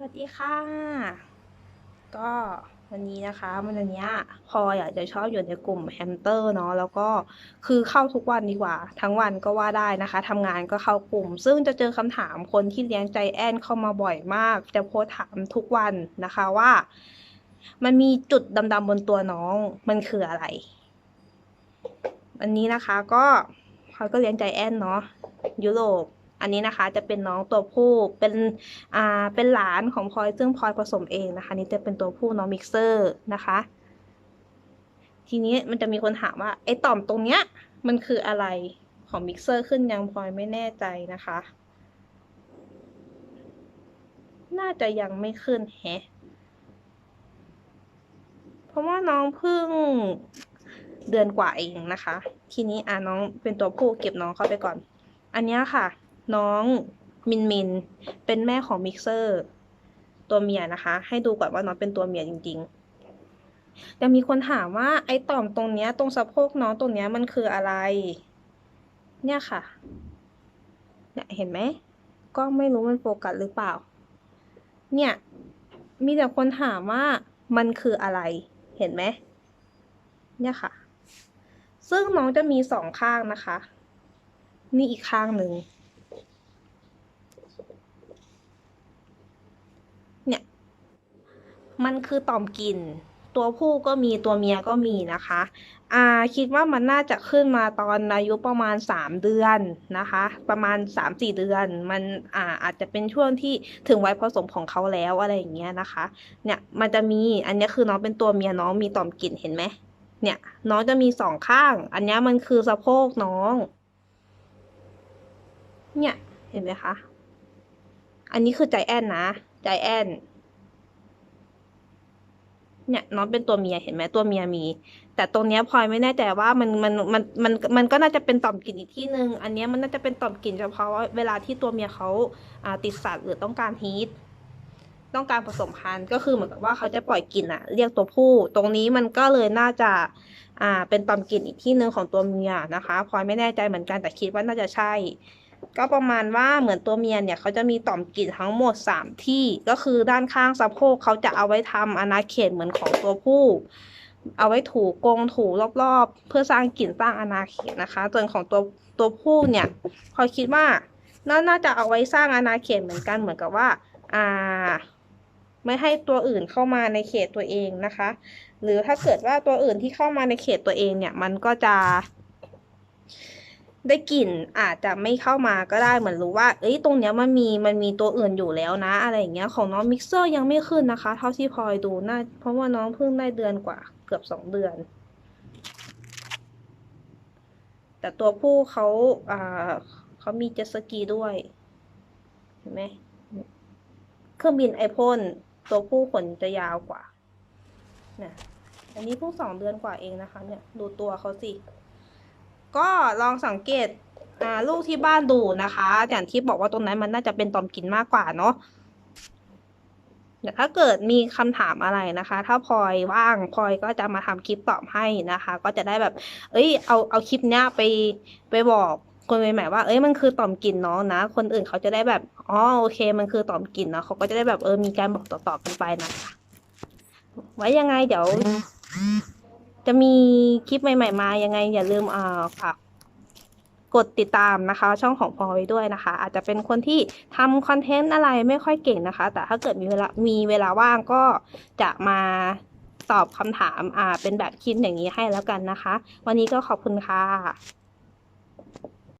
สวัสดีค่ะ ก็วันนี้นะคะวันนี้พลอยอะจะชอบอยู่ในกลุ่มแฮมสเตอร์เนาะแล้วก็คือเข้าทุกวันดีกว่า ทั้งวันก็ว่าได้นะคะทำงานก็เข้ากลุ่ม ซึ่งจะเจอคำถามคนที่เลี้ยงใจแอนเข้ามาบ่อยมาก จะโพสถามทุกวันนะคะว่า มันมีจุดดำๆบนตัวน้องมันคืออะไร วันนี้นะคะก็พลอยก็เลี้ยงใจแอนเนาะยุโรป อันนี้นะคะจะเป็นน้องตัวผู้เป็นอ่าเป็นหลานของพลอยซึ่งพลอยผสมเองนะคะนี่จะเป็นตัวผู้น้องมิกเซอร์นะคะ ทีนี้มันจะมีคนถามว่าไอ้ต่อมตรงเนี้ยมันคืออะไรของมิกเซอร์ขึ้นยังพลอยไม่แน่ใจนะคะ น่าจะยังไม่ขึ้นแฮะเพราะว่าน้องเพิ่งเดือนกว่าเองนะคะ ทีนี้อ่าน้องเป็นตัวผู้เก็บน้องเข้าไปก่อน อันนี้ค่ะ น้องมินมิน เป็นแม่ของมิกเซอร์ตัวเมียนะคะ ให้ดูก่อนว่าน้องเป็นตัวเมียจริงๆแต่มีคนถามว่าไอ้ต่อมตรงเนี้ย ตรงสะโพกน้องตรงเนี้ยมันคืออะไร เนี่ยค่ะ เนี่ยเห็นไหมก็ไม่รู้มันโฟกัสหรือเปล่า เนี่ย มีแต่คนถามว่ามันคืออะไร เห็นไหม เนี่ยค่ะ ซึ่งน้องจะมีสองข้างนะคะ นี่อีกข้างหนึ่ง เนี่ย มันคือต่อมกลิ่น ตัวผู้ก็มีตัวเมียก็มีนะคะอ่าคิดว่ามันน่าจะขึ้นมาตอนอายุประมาณสามเดือนนะคะ ประมาณสามสี่เดือน มันอ่าอาจจะเป็นช่วงที่ถึงวัยผสมของเขาแล้วอะไรอย่างเงี้ยนะคะ เนี่ยมันจะมีอันนี้คือน้องเป็นตัวเมียน้องมีต่อมกลิ่นเห็นไหมเนี่ยน้องจะมีสองข้าง อันนี้มันคือสะโพกน้อง เนี่ยเห็นไหมคะ อันนี้คือใจแอนนะ ใจแอน เนี่ยน้องเป็นตัวเมียเห็นไหมตัวเมียมี แต่ตรงเนี้ยพลอยไม่แน่ใจว่ามันมันมันมันมันก็น่าจะเป็นต่อมกลิ่นอีกที่หนึ่งอันเนี้ยมันน่าจะเป็นต่อมกลิ่นเฉพาะเวลาที่ตัวเมียเขาอ่าติดสัตว์หรือต้องการฮีทต้องการผสมพันธุ์ก็คือเหมือนกับว่าเขาจะปล่อยกลิ่นอะเรียกตัวผู้ ตรงนี้มันก็เลยน่าจะอ่าเป็นต่อมกลิ่นอีกที่หนึ่งของตัวเมียนะคะพลอยไม่แน่ใจเหมือนกันแต่คิดว่าน่าจะใช่ ก็ประมาณว่าเหมือนตัวเมียเนี่ยเขาจะมีต่อมกลิ่นทั้งหมดสามที่ก็คือด้านข้างสะโพกเขาจะเอาไว้ทำอาณาเขตเหมือนของตัวผู้ เอาไว้ถูกงถูรอบๆ เพื่อสร้างกลิ่นสร้างอาณาเขตนะคะ ส่วนของตัวตัวผู้เนี่ยพอคิดว่าน่าน่าจะเอาไว้สร้างอาณาเขตเหมือนกันเหมือนกับว่าอ่าไม่ให้ตัวอื่นเข้ามาในเขตตัวเองนะคะ หรือถ้าเกิดว่าตัวอื่นที่เข้ามาในเขตตัวเองเนี่ยมันก็จะ ได้กลิ่นอาจจะไม่เข้ามาก็ได้เหมือนรู้ว่า เอ้ยตรงเนี้ยมันมีมันมีตัวอื่นอยู่แล้วนะ อะไรอย่างเงี้ยของน้องมิกเซอร์ยังไม่ขึ้นนะคะ เท่าที่พลอยดูน่าเพราะว่าน้องเพิ่งได้เดือนกว่าเกือบสองเดือน แต่ตัวผู้เขาอ่าเขามีเจสกีด้วยเห็นไหมเครื่องบินไอพ่นตัวผู้ขนจะยาวกว่านี่ยอันนี้เพิ่งสองเดือนกว่าเองนะคะ เนี่ย ดูตัวเขาสิ ก็ลองสังเกตลูกที่บ้านดูนะคะอย่างที่บอกว่าตรงนั้นมันน่าจะเป็นตอมกินมากกว่าเนาะเดี๋ยวถ้าเกิดมีคำถามอะไรนะคะ ถ้าพลอยว่างพลอยก็จะมาทำคลิปตอบให้นะคะ ก็จะได้แบบ เอ้ย เอาเอาคลิปเนี้ยไปไปบอกคนใหม่ๆว่า เอ้ยมันคือต่อมกลิ่นน้องนะ คนอื่นเขาจะได้แบบอ๋อโอเค มันคือต่อมกลิ่นเนาะเขาก็จะได้แบบเออมีการบอกต่อๆกันไปนะคะไว้ยังไงเดี๋ยว จะมีคลิปใหม่ ๆ มายังไง อย่าลืมอ่าฝากกดติดตามนะคะ ช่องของพลอยด้วยนะคะ อาจจะเป็นคนที่ทำคอนเทนต์อะไรไม่ค่อยเก่งนะคะ แต่ถ้าเกิดมีเวลามีเวลาว่างก็จะมาตอบคำถามอ่าเป็นแบบคลิปอย่างนี้ให้แล้วกันนะคะ วันนี้ก็ขอบคุณค่ะ